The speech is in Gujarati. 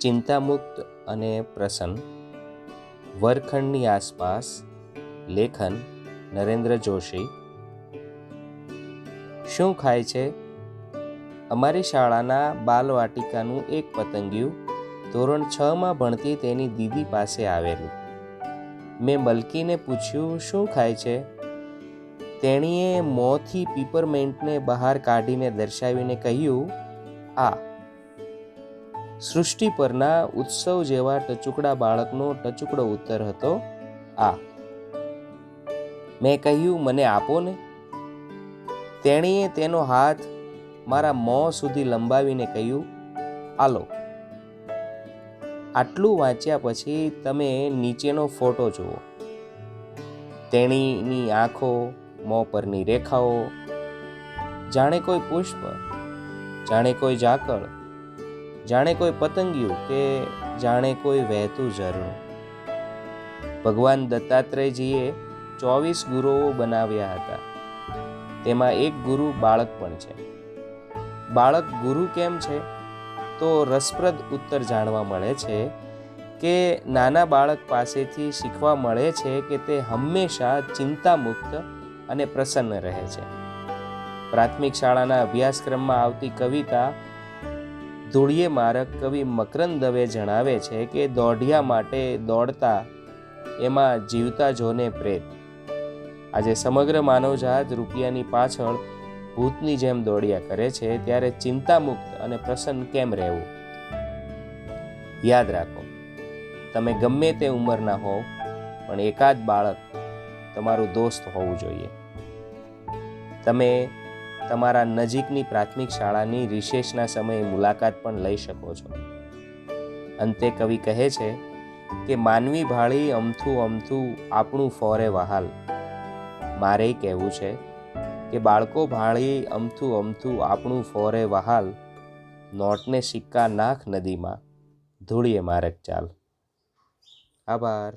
ચિંતામુક્ત અને પ્રસન્ન. વરખંડની આસપાસ લેખન નરેન્દ્ર જોશી. શું ખાય છે? અમારી શાળાના બાલવાટિકાનું એક પતંગિયું ધોરણ છમાં ભણતી તેની દીદી પાસે આવેલું. મેં મલકીને પૂછ્યું, શું ખાય છે? તેણીએ મોંથી પીપરમેન્ટને બહાર કાઢીને દર્શાવીને કહ્યું, આ સૃષ્ટિ પરના ઉત્સવ જેવા ટચુકડા બાળકનો ટચુકડો ઉત્તર હતો આ. મેં કહ્યું, મને આપો ને. તેણીએ તેનો હાથ મારા મોં સુધી લંબાવીને કહ્યું આલો આટલું વાંચ્યા પછી તમે નીચેનો ફોટો જુઓ. તેણીની આંખો, મોં પરની રેખાઓ. જાણે કોઈ પુષ્પ, જાણે કોઈ ઝાકળ જાણે કોઈ પતંગિયું કે જાણે કોઈ વહેતું ઝરણું. ભગવાન દત્તાત્રેયજીએ ચોવીસ ગુરુઓ બનાવ્યા હતા. તેમાં એક ગુરુ બાળક પણ છે. બાળક ગુરુ કેમ છે? તો રસપ્રદ ઉત્તર જાણવા મળે છે કે નાના બાળક પાસેથી શીખવા મળે છે કે તે હંમેશા ચિંતામુક્ત અને પ્રસન્ન રહે છે. પ્રાથમિક શાળાના અભ્યાસક્રમમાં આવતી કવિતા ધૂળિયે મારક કવિ મકરંદ દવે જણાવે છે કે દોઢિયા માટે દોડતા એમાં જીવતા જોને પ્રેત. આજે સમગ્ર માનવજાત રૂપિયાની પાછળ ભૂતની જેમ દોડ્યા કરે છે ત્યારે ચિંતામુક્ત અને પ્રસન્ન કેમ રહેવું? યાદ રાખો, તમે ગમે તે ઉંમરના હોવ, પણ એકાદ બાળક તમારું દોસ્ત હોવું જોઈએ. તમે તમારા નજીકની પ્રાથમિક શાળાની રિશેષના સમયે મુલાકાત પણ લઈ શકો છો. અંતે કવિ કહે છે કે, માનવી ભાળી અમથું અમથું આપણું ફોરે વહાલ. મારે કહેવું છે કે, બાળકો ભાળી અમથું અમથું આપણું ફોરે વહાલ. નોટને સિક્કા નાખ નદીમાં. ધૂળીએ મારક ચાલ. આભાર.